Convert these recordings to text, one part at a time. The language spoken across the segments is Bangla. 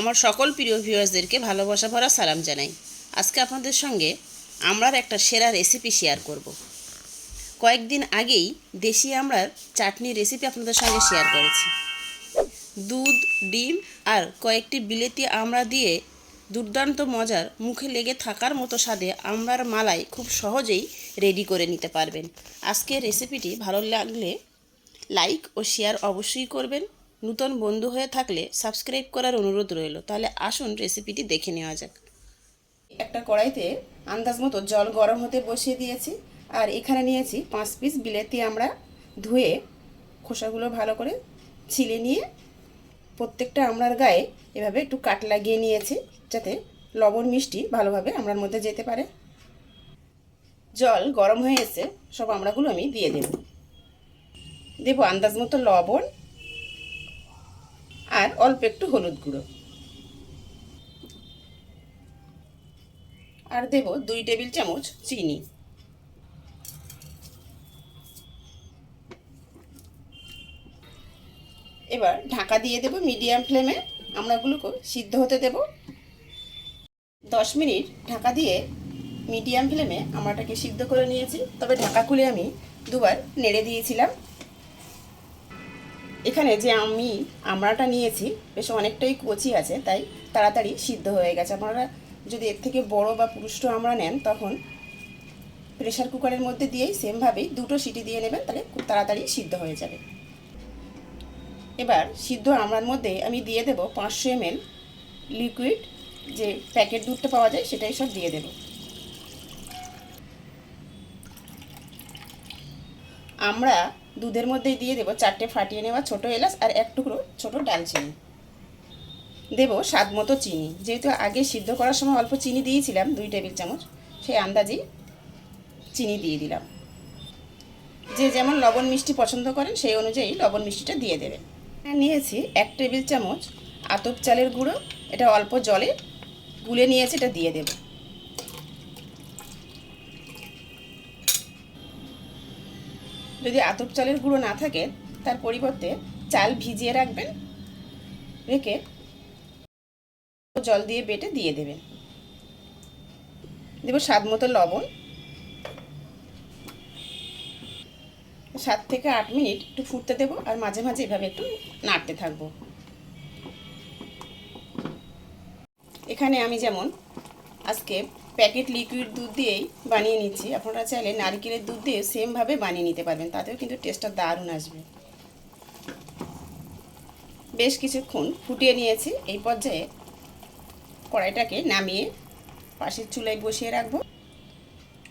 আমার সকল প্রিয় ভিউয়ার্সদেরকে ভালোবাসা ভরা সালাম জানাই। আজকে আপনাদের সঙ্গে আমরার একটা সেরা রেসিপি শেয়ার করব। কয়েকদিন আগেই দেশি আমড়ার চাটনি রেসিপি আপনাদের সঙ্গে শেয়ার করেছি। দুধ, ডিম আর কয়েকটি বিলেতি আমড়া দিয়ে দুর্দান্ত মজার মুখে লেগে থাকার মতো স্বাদে আমড়ার মালাই খুব সহজেই রেডি করে নিতে পারবেন। আজকের রেসিপিটি ভালো লাগলে লাইক ও শেয়ার অবশ্যই করবেন। নূতন বন্ধু হয়ে থাকলে সাবস্ক্রাইব করার অনুরোধ রইল। তাহলে আসুন রেসিপিটি দেখে নেওয়া যাক। একটা কড়াইতে আন্দাজ মতো জল গরম হতে বসিয়ে দিয়েছি, আর এখানে নিয়েছি পাঁচ পিস বিলেতি আমরা ধুয়ে খোসাগুলো ভালো করে ছিলে নিয়ে প্রত্যেকটা আমড়ার গায়ে এভাবে একটু কাট লাগিয়ে নিয়েছি, যাতে লবণ মিষ্টি ভালোভাবে আমড়ার মধ্যে যেতে পারে। জল গরম হয়ে এসে সব আমড়াগুলো আমি দিয়ে দেব। দেব আন্দাজ মতো লবণ আর অল্প একটু হলুদ গুঁড়ো। আর দেব দুই টেবিল চামচ চিনি। এবার ঢাকা দিয়ে দেব মিডিয়াম ফ্লেমে আমরা আমড়াগুলোকে সিদ্ধ হতে দেব। দশ মিনিট ঢাকা দিয়ে মিডিয়াম ফ্লেমে আমড়াটাকে সিদ্ধ করে নিয়েছি। তবে ঢাকা খুলে আমি দুবার নেড়ে দিয়েছিলাম। এখানে যে আমি আমড়াটা নিয়েছি, বেশ অনেকটাই কচি আছে, তাই তাড়াতাড়ি সিদ্ধ হয়ে গেছে। আপনারা যদি এর থেকে বড় বা পুরুষ্ট আমরা নেন, তখন প্রেশার কুকারের মধ্যে দিয়েই সেমভাবেই দুটো সিটি দিয়ে নেবেন, তাহলে খুব তাড়াতাড়ি সিদ্ধ হয়ে যাবে। এবার সিদ্ধ আমড়ার মধ্যে আমি দিয়ে দেব পাঁচশো এমএল লিকুইড যে প্যাকেট দুধটা পাওয়া যায়, সেটাই সব দিয়ে দেব। আমরা দুধের মধ্যে দিয়ে দেবো চারটে ফাটিয়ে নেওয়া ছোটো এলাচ আর এক টুকরো ছোটো ডালচিনি দেবো স্বাদ মতো চিনি। যেহেতু আগে সিদ্ধ করার সময় অল্প চিনি দিয়েছিলাম, দুই টেবিল চামচ, সেই আন্দাজেই চিনি দিয়ে দিলাম। যে যেমন লবণ মিষ্টি পছন্দ করেন, সেই অনুযায়ী লবণ মিষ্টিটা দিয়ে দেবেন নিয়েছি এক টেবিল চামচ আতপ চালের গুঁড়ো। এটা অল্প জলে গুলে নিয়েছি এটা দিয়ে দেব। যদি আতপ চালের গুঁড়ো না থাকে, তার পরিবর্তে চাল ভিজিয়ে রাখবেন, রেখে জল দিয়ে বেটে দিয়ে দেবেন। দেব স্বাদ মতো লবণ। সাত থেকে আট মিনিট একটু ফুটতে দেবো আর মাঝে মাঝে এভাবে একটু নাড়তে থাকব। এখানে আমি যেমন আজকে প্যাকেট লিকুইড দুধ দিয়েই বানিয়ে নিচ্ছি। আপনারা চাইলে নারকেলের দুধ দিয়ে সেমভাবে বানিয়ে নিতে পারবেন। তাতেও কিন্তু টেস্টটা দারুণ আসবে। বেশ কিছুক্ষণ ফুটিয়ে নিয়েছি। এই পর্যায়ে কড়াইটাকে নামিয়ে পাশের চুলায় বসিয়ে রাখব।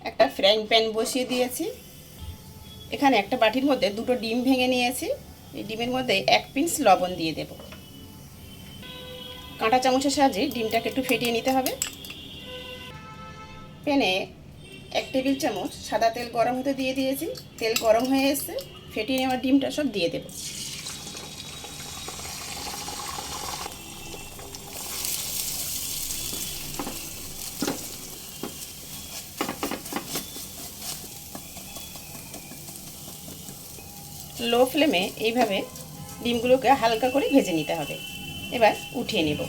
একটা ফ্রাইং প্যান বসিয়ে দিয়েছি। এখানে একটা বাটির মধ্যে দুটো ডিম ভেঙে নিয়েছি। এই ডিমের মধ্যে এক পিস লবণ দিয়ে দেব। কাঁটা চামচের সাহায্যে ডিমটাকে একটু ফেটিয়ে নিতে হবে। প্যানে এক টেবিল চামচ সাদা তেল গরম হতে দিয়ে দিয়েছি। তেল গরম হয়ে এসছে, ফেটিয়ে নেওয়া ডিমটা সব দিয়ে দেব। লো ফ্লেমে এইভাবে ডিমগুলোকে হালকা করে ভেজে নিতে হবে। এবার উঠিয়ে নেব।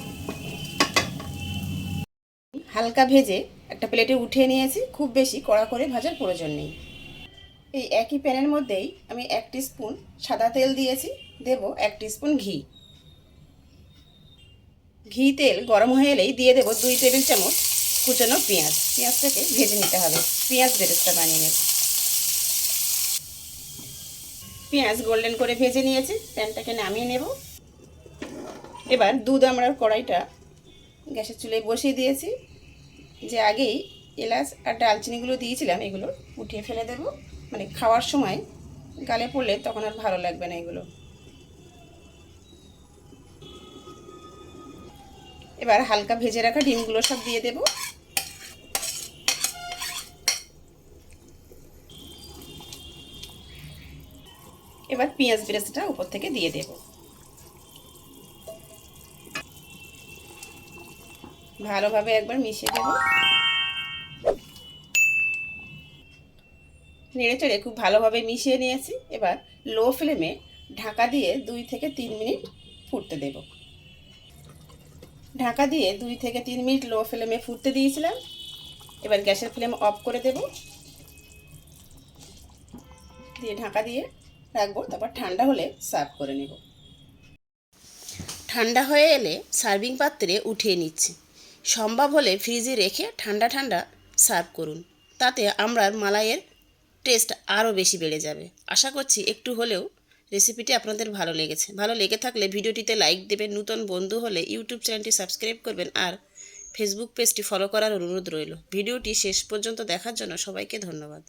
হালকা ভেজে একটা প্লেটে উঠিয়ে নিয়েছি। খুব বেশি কড়া করে ভাজার প্রয়োজন নেই। এই একই প্যানের মধ্যেই আমি এক স্পুন সাদা তেল দিয়েছি। দেব এক স্পুন ঘি। ঘি তেল গরম হয়ে এলেই দিয়ে দেব দুই টেবিল চামচ কুচানো পেঁয়াজ। পেঁয়াজটাকে ভেজে নিতে হবে। পেঁয়াজ বেরেস্তা বানিয়ে নেব। পেঁয়াজ গোল্ডেন করে ভেজে নিয়েছি। প্যানটাকে নামিয়ে নেব। এবার দুধ আমরা কড়াইটা গ্যাসের চুলে বসিয়ে দিয়েছি। যে আগেই এলাচ আর ডালচিনিগুলো দিয়েছিলাম, এগুলো উঠিয়ে ফেলে দেব। মানে খাওয়ার সময় গালে পড়লে তখন আর ভালো লাগবে না এগুলো। এবার হালকা ভেজে রাখা ডিমগুলো সব দিয়ে দেব। এবার পেঁয়াজ বেরেস্তাটা উপর থেকে দিয়ে দেব। ভালোভাবে একবার মিশিয়ে দেব। নেড়ে চড়ে খুব ভালোভাবে মিশিয়ে নিয়েছি। এবার লো ফ্লেমে ঢাকা দিয়ে দুই থেকে তিন মিনিট ফুটতে দেব। ঢাকা দিয়ে দুই থেকে তিন মিনিট লো ফ্লেমে ফুটতে দিয়েছিলাম। এবার গ্যাসের ফ্লেম অফ করে দেব। দিয়ে ঢাকা দিয়ে রাখব, তারপর ঠান্ডা হলে সার্ভ করে নেব। ঠান্ডা হয়ে এলে সার্ভিং পাত্রে উঠিয়ে নিচ্ছি। সম্ভব হলে ফ্রিজে রেখে ঠান্ডা ঠান্ডা সার্ভ করুন। তাতে আমরার মালাইয়ের টেস্ট আরও বেশি বেড়ে যাবে। আশা করছি একটু হলেও রেসিপিটি আপনাদের ভালো লেগেছে। ভালো লেগে থাকলে ভিডিওটিতে লাইক দেবেন, নূতন বন্ধু হলে ইউটিউব চ্যানেলটি সাবস্ক্রাইব করবেন আর ফেসবুক পেজটি ফলো করার অনুরোধ রইল। ভিডিওটি শেষ পর্যন্ত দেখার জন্য সবাইকে ধন্যবাদ।